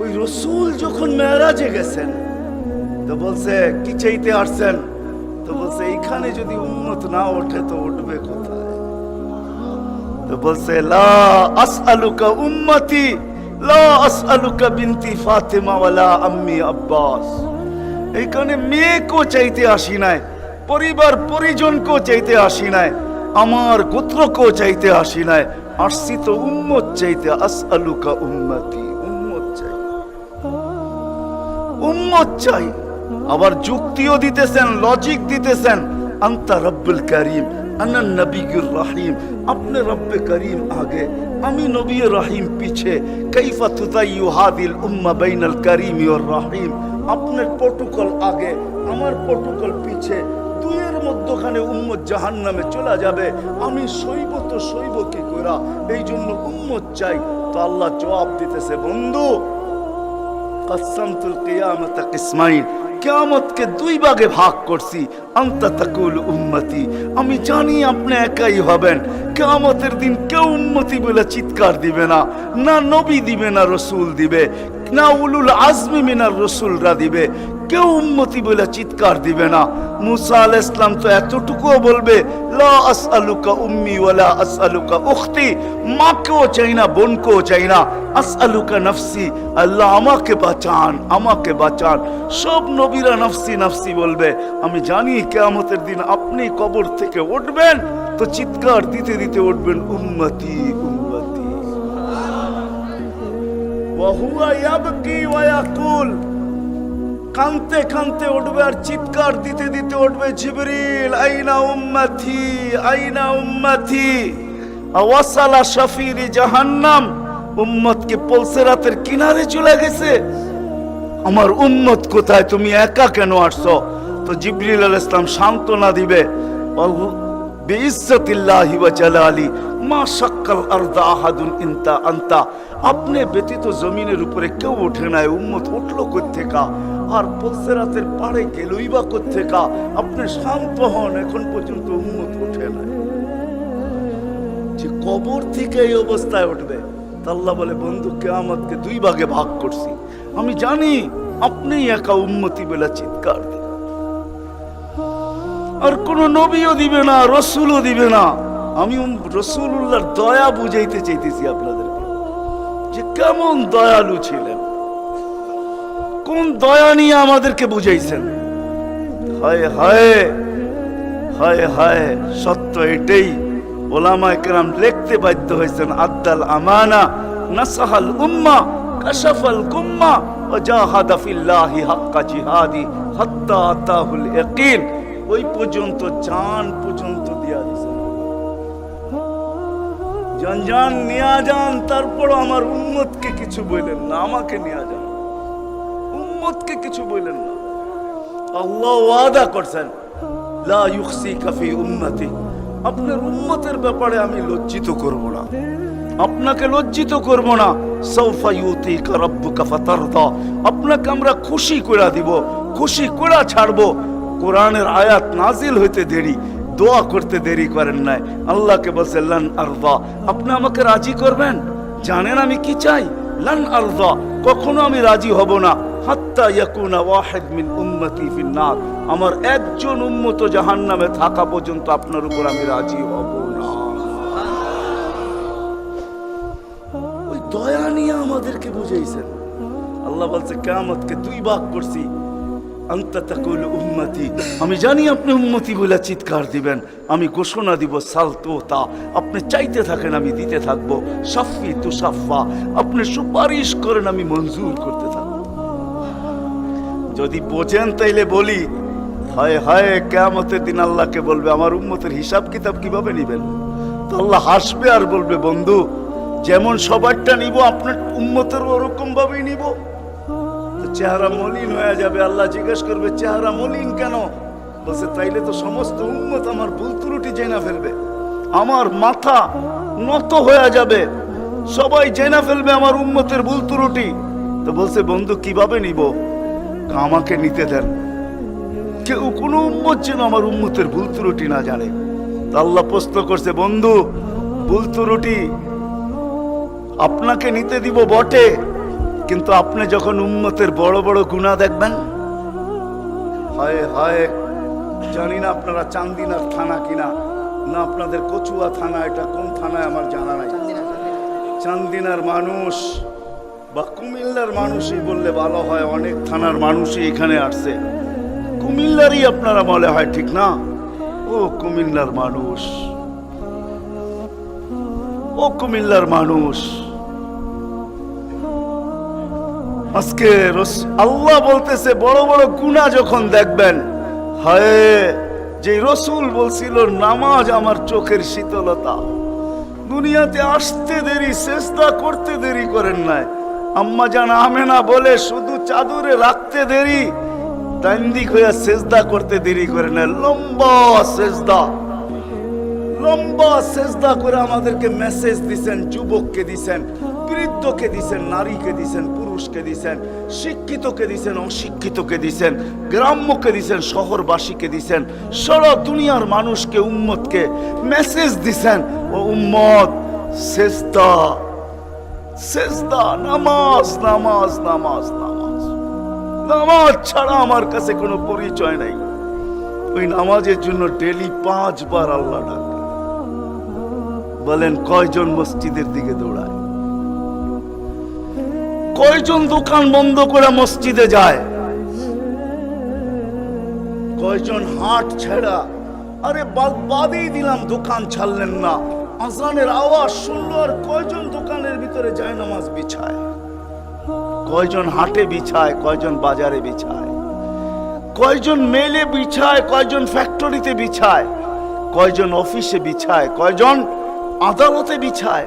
ওই রসুল যখন মেয়ারাজে গেছেন, তো বলছে, কি চাইতে আসছেন? তো বলছে, এইখানে যদি উন্নত না ওঠে তো উঠবে কোথায়? তো বলছে, লা আসআলুকা উম্মতি, লা আসআলুকা বিনতি ওয়ালা আম্মি আব্বাস। এইখানে চাইতে আসি নাই, পরিবার পরিজনকেও চাইতে আসি নাই, আমার গোত্রকেও চাইতে আসি নাই, আসছি তো উম্মত চাইতে আসআলুকা উম্মতি। উম্মত চাই। আবার যুক্তিও দিতেছেন লজিক দিতেছেন। আন্তা রব্বুল করিম, আনা নবীর রহিম। রব্বে করিম আগে, আমি নবী রহিম পিছে। কাইফা উম্মা করিম রহিম। আপনার আগে, আমার পিছে। চলে যাবে। আমি সইব তো সইব কি করা এই জন্য উম্মত চাই। তো আল্লাহ জবাব দিতেছে, বন্ধু কেয়ামতকে দুই ভাগে ভাগ আমি জানি আপনি একাই হবেন। কেয়ামতের দিন কেউ উম্মতি বলে চিৎকার দিবে না না নবী দিবে, না রসুল দিবে, না উলুল আজমি মিনার রসুলরা দিবে। কেউ উন্মতি বলে চিৎকার দিবে না। মুসা আল ইসলাম তো এতটুকুও বলবে, লা উখতি, মাকেও আল্লাহ আমাকে বাঁচান আমাকে বাঁচান। নফসি বলবে, আমি জানি কেয়ামতের দিন আপনি কবর থেকে উঠবেন। তো চিৎকার দিতে দিতে উঠবেন ওয়া ইয়াকুল। কানতে কানতে উঠবে আর চিৎকার দিতে দিতে উঠবে, জিবরিল, আইনা উম্মতি আইনা উম্মতি, আওয়াসালা শাফিরি জাহান্নাম, উম্মতকে পলসেরাতের কিনারে চলে গেছে। আমার উম্মত কোথায়? তুমি একা কেন আসছো? তো জিবরিল আল ইসলাম সান্ত্বনা দিবে বিইজ্জতিল্লাহি ওয়া জালালি, মা শাক্কাল আরদা আহাদুন ইনতা আনতা। আপনি ব্যতীত জমিনের উপরে কেউ ওঠে নাই, উম্মত উঠল কোত্থেকা? আর পলসেরাতের পাড়ে গেলই বা কোত্থেকা? আপনি শান্ত হন, এখন পর্যন্ত উম্মত ওঠে না। যে কবর থেকে এই অবস্থায় উঠবে তাল্লা বলে, বন্ধু, কেয়ামতকে দুই ভাগে ভাগ করছি। আমি জানি আপনি একা উন্মতি বেলা চিৎকার আর কোন নবীও দিবে না, রসুলও দিবে না। আমি রসুল্লাহর দয়া বুঝাইতে চাইতেছি আপনাদেরকে। যে কেমন দয়ালু ছিলেন। কোন দয়া নিয়ে আমাদেরকে বুঝাইছেন? হায় হায় হায় হায়, সত্য এটাই ওলামা একরাম লিখতে বাধ্য হয়েছেন আদ্দাল আমানা নাসাহাল উম্মা, কাশাফাল গুম্মা ও জাহাদা ফিল্লাহি হাক্কা জিহাদি, হাত্তা আতাহুল ইয়াকিন। ওই পর্যন্ত, জান পর্যন্ত দিয়া দিয়েছেন যান যান নিয়া যান তারপর আমার উম্মতকে কিছু বললেন না, আমাকে নিয়া যান। উম্মতকে কিছু বললেন না। আল্লাহ ওয়াদা করছেন, লা ইউখসি কাফি উম্মতি। আপনার উম্মতের ব্যাপারে আমি লজ্জিত করব না। আপনাকে লজ্জিত করব না। সৌফা ইউতিকা রাব্বুকা ফাতারদা। আপনাকে আমরা খুশি করে দিব, খুশি করে ছাড়বো। কোরআনের আয়াত নাজিল হইতে দেরি, দোয়া করতে দেরি করেন নাই। আল্লাহকে বলছে, লান আরদা। আপনি আমাকে রাজি করবেন? জানেন আমি কি চাই? লান আরদা। কখনো আমি রাজি হব না। হাত্তা ইয়াকুনা ওয়াহিদ মিন উম্মতি ফিন্নার। আমার একজন উম্মত জাহান্নামে থাকা পর্যন্ত আপনার উপর আমি রাজি হব না। ওই দয়া নিয়ে আমাদেরকে বুঝাইছেন। আল্লাহ বলছে, কেয়ামতকে দুই ভাগ করছি। উম্মতি। আমি জানি আপনি উম্মতি বলে চিৎকার দিবেন। আমি ঘোষণা দিব সালতো তা। আপনি চাইতে থাকেন, আমি দিতে থাকব। সাফি তুসাফা। আপনি সুপারিশ করেন, আমি মঞ্জুর করতে থাকব। যদি বোঝেন তাইলে বলি, হয় হায়, কেয়ামতের দিন আল্লাহকে বলবে, আমার উম্মতের হিসাব কিতাব কীভাবে নিবেন? তো আল্লাহ হাসবে আর বলবে, বন্ধু, যেমন সবারটা নিব, আপনার উম্মতের ওরকম ভাবেই নিব চেহারা মলিন হয়ে যাবে, আল্লাহ জিজ্ঞেস করবে, চেহারা মলিন কেন? বলছে, তাইলে তো সমস্ত উন্মত আমার ভুল ত্রুটি জেনা ফেলবে, আমার মাথা নত হয়ে যাবে, সবাই জেনা ফেলবে আমার উন্মতের ভুল ত্রুটি। তো বলছে, বন্ধু, কীভাবে নিব? আমাকে নিতে দেন। কেউ কোনো উম্মত যেন আমার উম্মতের ভুল ত্রুটি না জানে। আল্লাহ প্রশ্ন করছে, বন্ধু, ভুল ত্রুটি আপনাকে নিতে দিব বটে, কিন্তু আপনি যখন উম্মতের বড় বড় গুণা দেখবেন, হায় হায়, জানি না আপনারা চান্দিনার থানা কিনা, না আপনাদের কচুয়া থানা, এটা কোন থানায় আমার জানা নাই। চান্দিনার মানুষ বা কুমিল্লার মানুষই বললে ভালো হয়, অনেক থানার মানুষই এখানে আসছে। কুমিল্লারই আপনারা মনে হয়, ঠিক না? ও কুমিল্লার মানুষ। ও কুমিল্লার মানুষ। আজকে আল্লাহ বলতেছে, বড় বড় গুণা যখন দেখবেন, হায় যে রসুল বলছিল, নামাজ আমার চোখের শীতলতা। দুনিয়াতে আসতে দেরি, চেষ্টা করতে দেরি করেন নাই। আম্মা জান আমেনা বলে, শুধু চাদরে রাখতে দেরি দান্দিক হইয়া সেজদা করতে দেরি করে না। লম্বা সেজদা লম্বা সেজদা করে আমাদেরকে মেসেজ দিছেন, যুবককে দিছেন, বৃদ্ধকে দিছেন, নারীকে দিছেন, পুরুষকে দিছেন, শিক্ষিতকে দিছেন, অশিক্ষিতকে দিছেন, গ্রাম্যকে দিছেন, শহরবাসীকে দিছেন, সারা দুনিয়ার মানুষকে, উম্মতকে মেসেজ দিছেন, ও উম্মত, সেজদা সেজদা, নামাজ নামাজ নামাজ নামাজ। নামাজ ছাড়া আমার কাছে কোনো পরিচয় নাই। ওই নামাজের জন্য ডেলি পাঁচবার আল্লাহ ডাকে। বলেন, কয়জন মসজিদের দিকে দৌড়ায়? কয়জন দোকান বন্ধ করে মসজিদে যায়? কয়জন হাট ছেড়া? আরে বাদ, বাদেই দিলাম, দোকান ছাড়লেন না। আজানের আওয়াজ শুনলো আর কয়জন দোকানের ভিতরে যায় নামাজ বিছায়? কয়জন হাটে বিছায়, কয়জন বাজারে বিছায়? কয়জন মেলে বিছায়, কয়জন ফ্যাক্টরিতে বিছায়? কয়জন অফিসে বিছায়, কয়জন আদালতে বিছায়?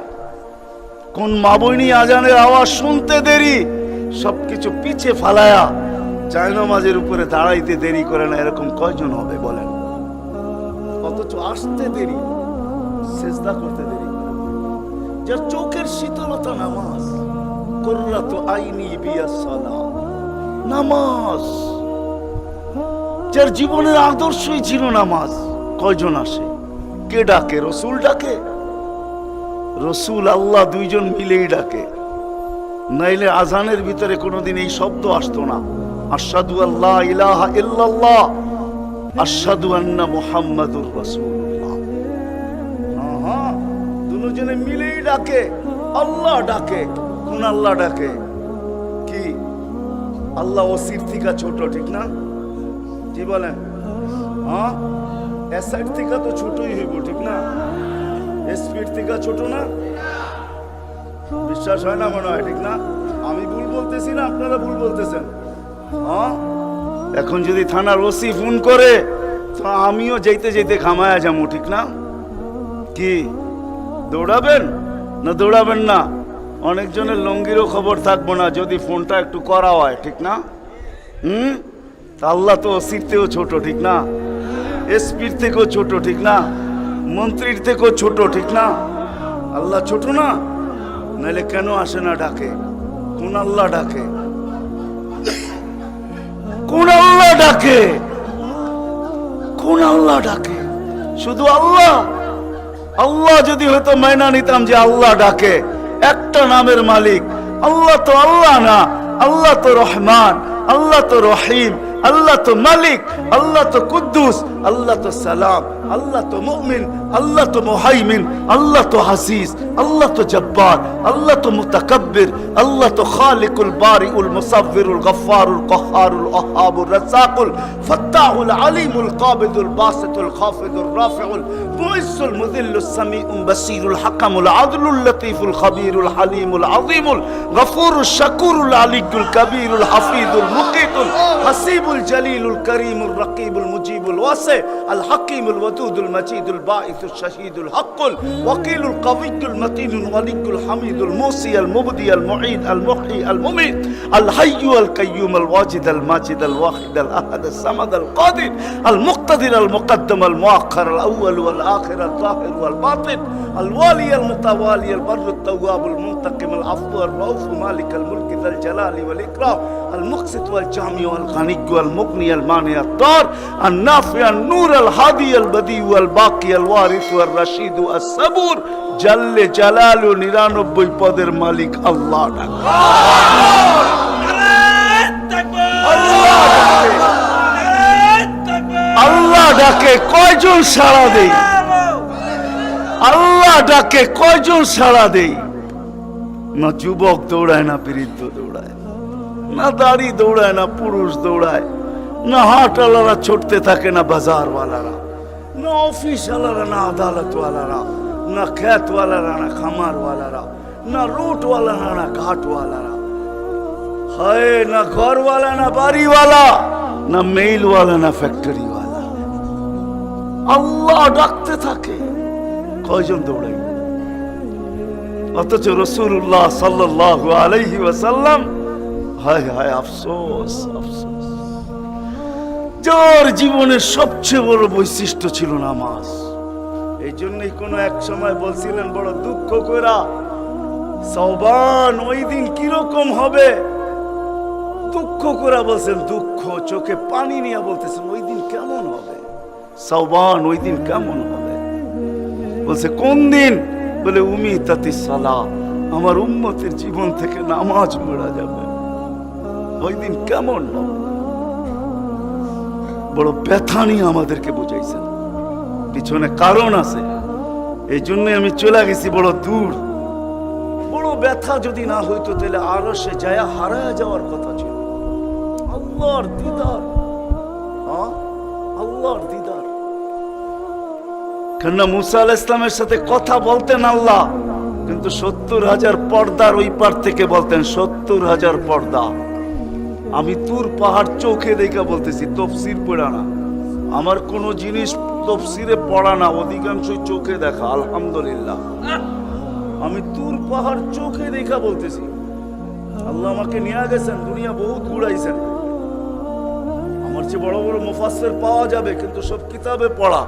কোন মাবইনি আজানের আওয়াজ শুনতে দেরি? সবকিছু পিছে ফালায়া জায়নামাজের উপরে দাঁড়াইতে দেরি করে না, এরকম কয়জন হবে বলেন? অথচ আসতে দেরি। সেজদা করতে দেরি। যার চোখের শীতলতা নামাজ কররা তো আইনি বিয়া সালা। নামাজ। যার জীবনের আদর্শই ছিল নামাজ। কয়জন আসে? কে ডাকে? রসুল ডাকে? রসুল আল্লাহ দুইজন মিলেই ডাকে। নাইলে আজানের ভিতরে কোনোদিন এই শব্দ আসতো না। আশাদু আল্লাহ ইলাহা ইল্লাল্লাহ আশাদু আন্না মুহাম্মাদুর হ্যাঁ, দুজনে মিলেই ডাকে। আল্লাহ ডাকে। কোন আল্লাহ ডাকে? কি? আল্লাহ ওসির থেকে ছোট, ঠিক না? কি বলেন। হ্যাঁ? এসআইড থেকে তো ছোটই হইব, ঠিক না? স্পিড থেকে ছোট না? বিশ্বাস হয় না মনে হয়, ঠিক না? আমি ভুল বলতেছি না, আপনারা ভুল বলতেছেন। হ্যাঁ? এখন যদি থানার ওসি ফোন করে, তো আমিও যেতে যেতে খামায়া যাব, ঠিক না? কি? দৌড়াবেন? না দৌড়াবেন না। অনেকজনের লঙ্গিরও খবর থাকব না, যদি ফোনটা একটু করা হয়, ঠিক না? হুম? আল্লাহ তো ওসির থেকেও ছোট, ঠিক না? এসপির থেকেও ছোট, ঠিক না? মন্ত্রীর থেকেও ছোট, ঠিক না? আল্লাহ ছোট না? নাহলে কেন আসে না ডাকে? কোন আল্লাহ ডাকে? কোন আল্লাহ ডাকে? কোন আল্লাহ ডাকে? শুধু আল্লাহ? আল্লাহ যদি হয়তো মাইনা নিতাম যে আল্লাহ ডাকে, একটা নামের মালিক। আল্লাহ তো আল্লাহ না, আল্লাহ তো রহমান, আল্লাহ তো রহিম, আল্লাহ তো মালিক, আল্লাহ তো কুদ্দুস, আল্লাহ তো সালাম, আল্লাহ তো মুমিন আল্লাহ তো মুহাইমিন আল্লাহ তো হাসিস আল্লাহ তো জব্বার আল্লাহ তো মুতাকাব্বির আল্লাহ তো খালিকুল বারিউল মুসাব্বিরুল গফফারুল কহারুল ওহাবুর রাসাকুল ফাত্তাহুল আলিমুল কাবিদুল বাসিতুল খাফিদুল রাফিউল মুইসুল মুদিল্লুস সামিউল বাসিরুল হাকামুল আদলুল লতিফুল খাবীরুল হালিমুল আযীমুল গফুরুল শাকুরুল আলিকুল কবীরুল হাফিজুল মুকিতুল হাসিবুল জলিলুল করিমুল রকিবুল মুজিবুল ওয়াসি আল হাকিমুল ওয়াদুদুল মজিদুল বাঈসুল الشهيد الحق الوكيل القوي المتين الغني الحميد الموصي المبدي المعيد المحيي المميت الحي القيوم الواجد الماجد الواحد الأحد الصمد القادر المقتدر المقدم المؤخر الأول والآخر الظاهر والباطن الوالي المتوالي البر التواب المنتقم العفو الرؤوف مالك الملك ذا الجلال والإكرام المقسط والجامع والغني والمغني المانع الدار النافع النور الهادي البديع والباقي الوالي নিরানব্বই পদের মালিক আল্লাহ আল্লাহ ডাকে, কয়জন সারা দেই? আল্লাহ ডাকে, কয়জন সারা দেই? না যুবক দৌড়ায়, না বৃদ্ধ দৌড়ায়, না দাড়ি দৌড়ায়, না পুরুষ দৌড়ায়, না হাটওয়ালারা ছুটতে থাকে, না বাজারওয়ালারা। না অফিস অফিসওয়ালারা না আদালতওয়ালারা না খ্যাতওয়ালারা না খামারওয়ালারা না রুটওয়ালারা না ঘাটওয়ালারা হায়, না ঘরওয়ালা, না বাড়িওয়ালা, না মেইলওয়ালা না ফ্যাক্টরিওয়ালা আল্লাহ ডাকতে থাকে। কয়জন দৌড়াই অথচ রসুল্লাহ সাল্লাহ আলাইহি ওয়াসাল্লাম, হায় হায়, আফসোস আফসোস। যার জীবনের সবচেয়ে বড় বৈশিষ্ট্য ছিল নামাজ। এই জন্যই কোনো এক সময় বলছিলেন, বড় দুঃখ করা সবান ওই দিন কীরকম হবে? দুঃখ করা বলছেন, দুঃখ, চোখে পানি নিয়ে বলতেছেন, ওই দিন কেমন হবে? সবান ওই দিন কেমন হবে? বলছে, কোন দিন? বলে উমি তাতি সালা আমার উম্মতের জীবন থেকে নামাজ মোড়া যাবে। ওই দিন কেমন হবে? বড় ব্যথা নিয়ে আমাদেরকে বুঝাইছেন। পিছনে কারণ আছে। এই জন্য আমি চলে গেছি বড় দূর। বড় ব্যথা যদি না হইতো তাহলে আরও সে যায় হারায় যাওয়ার কথা ছিল। আল্লাহর দিদার। হ্যাঁ? আল্লাহর দিদার। কেননা মুসা আল ইসলামের সাথে কথা বলতেন আল্লাহ, কিন্তু সত্তর হাজার পর্দার ওই পার থেকে বলতেন, সত্তর হাজার পর্দা। আমি তুর পাহাড় চোখে দেখা বলতেছি, তফসির পড়া না। আমার কোনো জিনিস তফসিরে পড়া না, অধিকাংশই চোখে দেখা, আলহামদুলিল্লাহ। আমি তুর পাহাড় চোখে দেখা বলতেছি। আল্লাহ আমাকে নিয়ে গেছেন, দুনিয়া বহুত ঘুরাইছেন। আমার চেয়ে বড় বড় মুফাসসির পাওয়া যাবে, কিন্তু সব কিতাবে পড়া।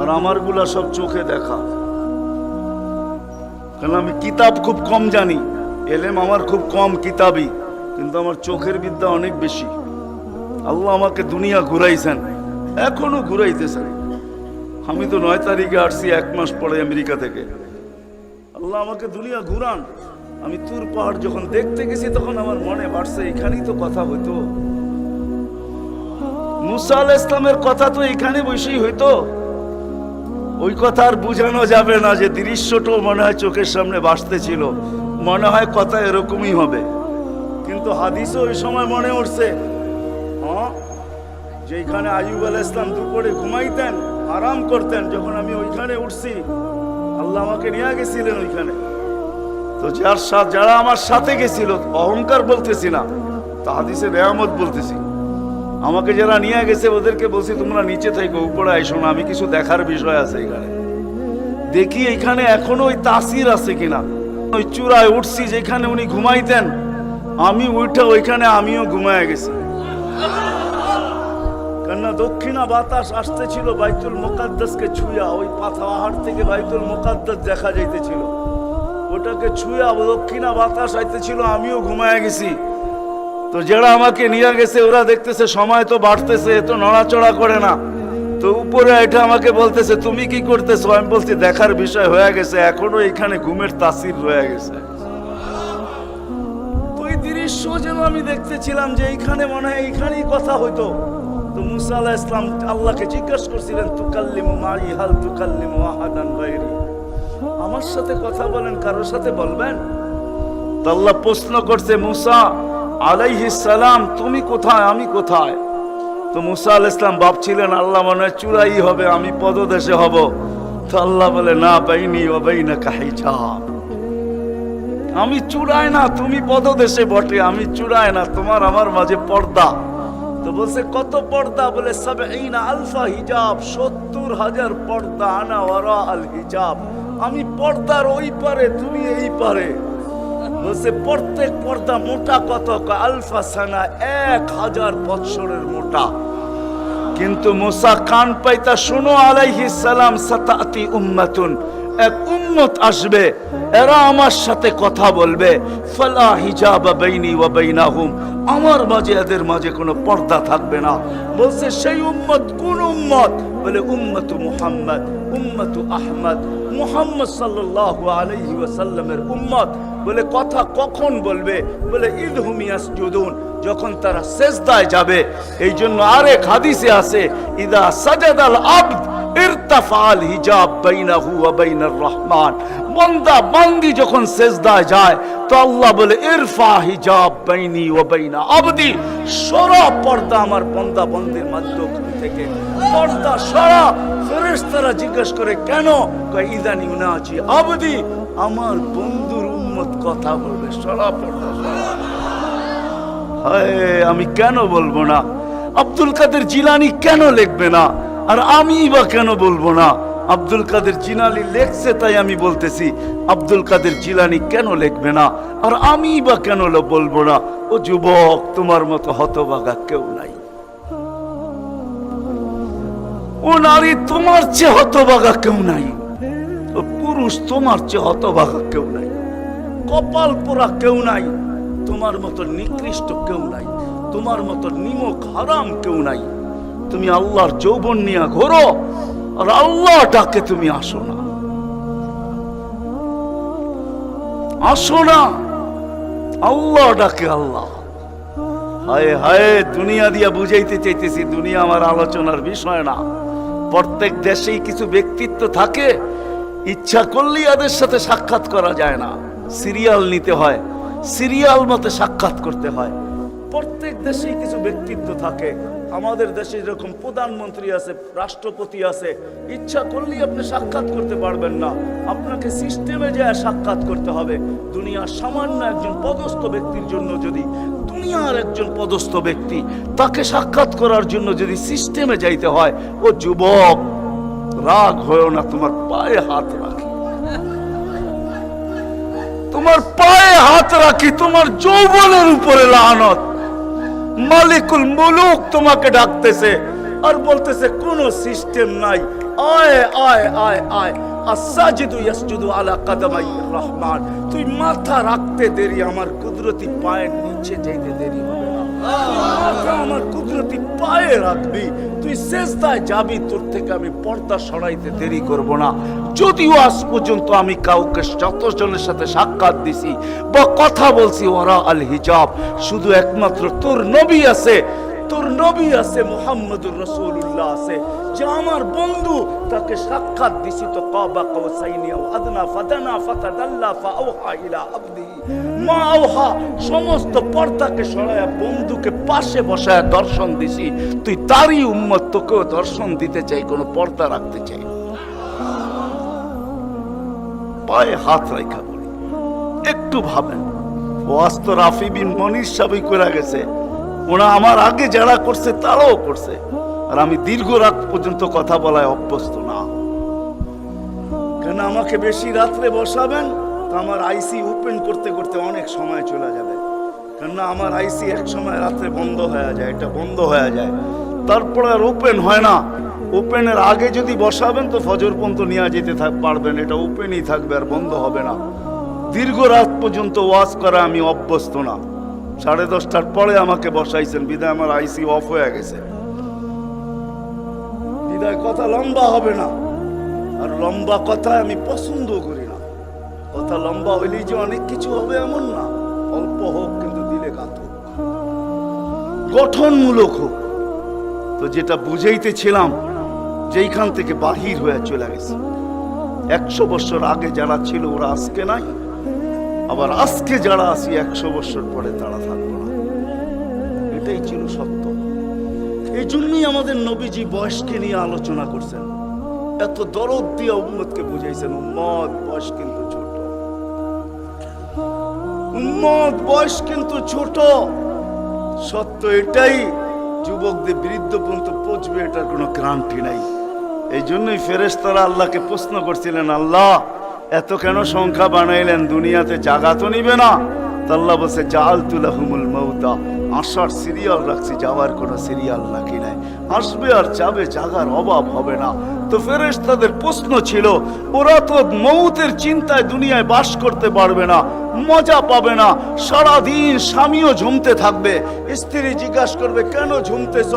আর আমারগুলা সব চোখে দেখা। কারণ আমি কিতাব খুব কম জানি, এলেম আমার খুব কম কিতাবই। কিন্তু আমার চোখের বিদ্যা অনেক বেশি। আল্লাহ আমাকে দুনিয়া ঘুরাইছেন, এখনও ঘুরাইতেছেন। আমি তো নয় তারিখে আসছি, এক মাস পরে আমেরিকা থেকে। আল্লাহ আমাকে দুনিয়া ঘুরান। আমি তুর পাহাড় যখন দেখতে গেছি, তখন আমার মনে বাড়ছে, এখানেই তো কথা হইতো। মুসা আল ইসলামের কথা তো এখানে বসেই হইতো। ওই কথা আর বোঝানো যাবে না যে দৃশ্যটাও মনে হয় চোখের সামনে বাসতে ছিল মনে হয় কথা এরকমই হবে। কিন্তু হাদিসও ওই সময় মনে উঠছে। হ্যাঁ? যেখানে আইব আল ইসলাম দুপুরে ঘুমাইতেন আরাম করতেন, যখন আমি ওইখানে উঠছি, আল্লাহ আমাকে নিয়ে গেছিলেন ওইখানে। তো যার যারা আমার সাথে গেছিল, অহংকার বলতেছি না, তা হাদিসে রেয়ামত বলতেছি। আমাকে যারা নিয়ে গেছে, ওদেরকে বলছি, তোমরা নিচে থেকে, উপরে আইসো না, আমি কিছু দেখার বিষয় আছে এখানে। দেখি এখানে এখনও ওই তাসির আছে কিনা। ওই চূড়ায় উঠছি, যেখানে উনি ঘুমাইতেন আমি উঠে ওইখানে আমিও ঘুমায় গেছি। কেননা দক্ষিণা বাতাস আসতেছিল বাইতুল মোকাদ্দাসকে ছুঁয়া, ওই পাহাড় থেকে বাইতুল মোকাদ্দাস দেখা যাইতেছিল। ওটাকে ছুঁয়া দক্ষিণা বাতাস আইতেছিল, আমিও ঘুমায় গেছি। তো যারা আমাকে নিয়ে গেছে, ওরা দেখতেছে সময় তো বাড়তেছে এ তো নড়াচড়া করে না। তো উপরে এটা আমাকে বলতেছে, তুমি কি করতেছো? আমি বলছি, দেখার বিষয় হয়ে গেছে, এখনও এখানে ঘুমের তাসির রয়ে গেছে। দৃশ্য যেন আমি দেখতেছিলাম যে এইখানে মনে হয় এইখানেই কথা হইতো। তো মুসা আলাহ ইসলাম আল্লাহকে জিজ্ঞাসা করছিলেন, তুকাল্লিমু মাই, হাল তুকাল্লিমু আহাদান গায়রি? আমার সাথে কথা বলেন, কারোর সাথে বলবেন? তো আল্লাহ প্রশ্ন করছে, মুসা আলাইহিস সালাম, তুমি কোথায়? আমি কোথায়? তো মুসা আল ইসলাম ভাবছিলেন, আল্লাহ মনে হয় চূড়াই হবে, আমি পদদেশে হব। তো আল্লাহ বলে, না, বাইনি ও বাইনা কাহিজা আমি চূড়ায় না, তুমি পদদেশে বটে, আমি চূড়ায় না, তোমার আমার মাঝে পর্দা। তো বলছে, কত পর্দা? বলে, সাবঈনা আলফা হিজাব, সত্তর হাজার পর্দা, আনা আল হিজাব। আমি পর্দার ওই পারে, তুমি এই পারে। বলছে, প্রত্যেক পর্দা মোটা কত? আলফা সানা, এক হাজার বৎসরের মোটা। কিন্তু মোসা কান পাইতা, শুনো আলাইহি সালাম, সাতাতি উম্মাতুন। এক উম্মত আসবে, এরা আমার সাথে কথা বলবে। ফালা হিজাব বাইনি ওয়া বাইনাহুম। আমার মাঝে, এদের মাঝে কোনো পর্দা থাকবে না। বলছে, সেই উম্মত কোন উম্মত? বলে, উম্মতু মুহাম্মদ, উম্মতু আহমদ, মুহাম্মদ সাল্লাল্লাহু আলাইহি ওয়াসাল্লামের উম্মত। বলে, কথা কখন বলবে? বলে ঈদ হুমিয়াস জুদুন যখন তারা সেজদায় যাবে। এই জন্য আরেক হাদিসে আছে, ইদা সাজাদাল আবদ ইরতাফাল হিজাব বাইনার রহমান। যখন যায়, তো আল্লাহ বলে, ইরফা হিজাব বাইনি বাইনা আবদি। সরা পর্দা আমার মাধ্যম থেকে। পর্দা সরা ফেরেশতারা জিজ্ঞেস করে, কেন? কয়, ইদানি উনাজি আবদি। আমার বন্ধুর উম্মত কথা বলবে, সরা পর্দা হায়, আমি কেন বলব না? আব্দুল কাদের জিলানি কেন লিখবে না? আর আমি বা কেন বলব না? আব্দুল কাদের জিলানি লেখছে তাই আমি বলতেছি, আব্দুল কাদের জিলানি কেন লিখবে না? আর আমি বা কেন বলব না? ও যুবক, তোমার মতো হতবাগা কেউ নাই। ও নারী, তোমার চেয়ে হতবাগা কেউ নাই। ও পুরুষ, তোমার চেয়ে হতবাগা কেউ নাই। কপাল পোড়া কেউ নাই। তোমার মতো নিকৃষ্ট কেউ নাই। তোমার মতো নিমক হারাম কেউ নাই। তুমি আল্লাহর যৌবন নিয়ে ঘোরো, আর আল্লাহ ডাকে তুমি আসো না। আসো না। আল্লাহ ডাকে আল্লাহ। হায় হায়, দুনিয়া দিয়া বুঝাইতে চাইতেছি, দুনিয়া আমার আলোচনার বিষয় না। প্রত্যেক দেশেই কিছু ব্যক্তিত্ব থাকে, ইচ্ছা করলেই এদের সাথে সাক্ষাৎ করা যায় না। সিরিয়াল নিতে হয়, সিরিয়াল মতে সাক্ষাৎ করতে হয়। প্রত্যেক দেশেই কিছু ব্যক্তিত্ব থাকে। আমাদের দেশে যেরকম প্রধানমন্ত্রী আছে, রাষ্ট্রপতি আছে, ইচ্ছা করলেই আপনি সাক্ষাৎ করতে পারবেন না। আপনাকে সিস্টেমে যায় সাক্ষাৎ করতে হবে। দুনিয়ার সামান্য একজন পদস্থ ব্যক্তির জন্য যদি, দুনিয়ার একজন পদস্থ ব্যক্তি তাকে সাক্ষাৎ করার জন্য যদি সিস্টেমে যাইতে হয়, ও যুবক, রাগ হয়েও না, তোমার পায়ে হাত রাখি। তোমার পায়ে হাত রাখি, তোমার যৌবনের উপরে লানত। মালিকুল মুলুক তোমাকে ডাকতেছে আর বলতেছে, কোন সিস্টেম নাই। আয় আয় আয় আয়। আসাজিদু ইয়াসজুদু আলা কাদামাই রহমান। তুই মাথা রাখতে দেরি, আমার কুদরতি পায়ের নিচে যেতে দেরি হবে। আমার কুদরতি পায়ে রাখবি। তুই শেষদায় যাবি, তোর থেকে আমি পর্দা সরাইতে দেরি করব না। যদিও আজ পর্যন্ত আমি কাউকে যতজনের সাথে সাক্ষাৎ দিছি বা কথা বলছি ওরা আল হিজাব, শুধু একমাত্র তোর নবী আছে। তোর নবী আছে মুহাম্মদুর রাসূলুল্লাহ আছে। যে আমার বন্ধু, তাকে সাক্ষাৎ দিছি তো কাবা কাউসাইনি আও আদনা ফাদানা ফাতাদাল্লা ফাআওহা ইলা আবদি। মা আওহা, সমস্ত পর্দাকে সরায়া বন্ধুকে পাশে বসায় দর্শন দিছি। তুই তারই উম্মত, তোকেও দর্শন দিতে চাই, কোনো পর্দা রাখতে চাই। পায়ে হাত রেখা বলি। একটু ভাবেন। ওয়াজ তো রাফি বিন মনির সবই করে গেছে ওরা আমার আগে যারা করছে, তারাও করছে। আর আমি দীর্ঘ রাত পর্যন্ত কথা বলায় অভ্যস্ত না। কেন আমাকে বেশি রাত্রে বসাবেন? তো আমার আইসি ওপেন করতে করতে অনেক সময় চলে যাবে। কেননা আমার আইসি এক সময় রাত্রে বন্ধ হয়ে যায়, এটা বন্ধ হয়ে যায়। তারপরে আর ওপেন হয় না। ওপেনের আগে যদি বসাবেন, তো ফজর পর্যন্ত নিয়ে যেতে থাক, পারবেন। এটা ওপেনই থাকবে আর বন্ধ হবে না। দীর্ঘ রাত পর্যন্ত ওয়াজ করা আমি অভ্যস্ত না। সাড়ে দশটার পরে আমাকে বসাইছেন। বিদায় আমার আইসি অফ হয়ে গেছে। বিদায় কথা লম্বা হবে না। আর লম্বা কথা আমি পছন্দ করি না। কথা লম্বা হইলেই যে অনেক কিছু হবে এমন না। অল্প হোক, কিন্তু দিলে কাত গঠনমূলক হোক। তো যেটা বুঝাইতেছিলাম, যেইখান থেকে বাহির হয়ে চলে গেছে। একশো বছর আগে যারা ছিল, ওরা আজকে নাই। আবার আজকে যারা আছি, একশো বছর পরে তারা এটাই ছিল সত্য। এই জন্যই আমাদের নবীজি বয়সকে নিয়ে আলোচনা করছেন। এত দরদ দিয়ে উম্মতকে বুঝাইছেন, উম্মত বয়স কিন্তু ছোট। উম্মত বয়স কিন্তু ছোট। সত্য এটাই, যুবকদের বৃদ্ধ পর্যন্ত পৌঁছবে এটার কোনো গ্রান্টি নাই। এই জন্যই ফেরেশতারা আল্লাহকে প্রশ্ন করছিলেন, আল্লাহ, এত কেন সংখ্যা বানাইলেন? দুনিয়াতে জাগা তো নিবে না? তা বসে জাল তুলাহুমুল মৌতা আসার সিরিয়াল রাখছি, যাওয়ার কোনো সিরিয়াল রাখি নাই। আসবে আর যাবে, জাগার অভাব হবে না। তো ফেরেশ তাদের প্রশ্ন ছিল, ওরা তো মৌতের চিন্তায় দুনিয়ায় বাস করতে পারবে না, মজা পাবে না, সারাদিন স্বামীও ঝুমতে থাকবে। স্ত্রী জিজ্ঞাসা করবে, কেন ঝুমতেছ?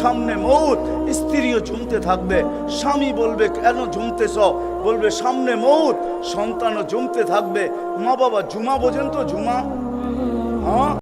সামনে মৌত, স্ত্রীও ঝুমতে থাকবে। স্বামী বলবে, কেন ঝুমতেছ? বলবে, সামনে মৌত, সন্তানও ঝুমতে থাকবে। মা বাবা ঝুমা বোঝেন তো জুমা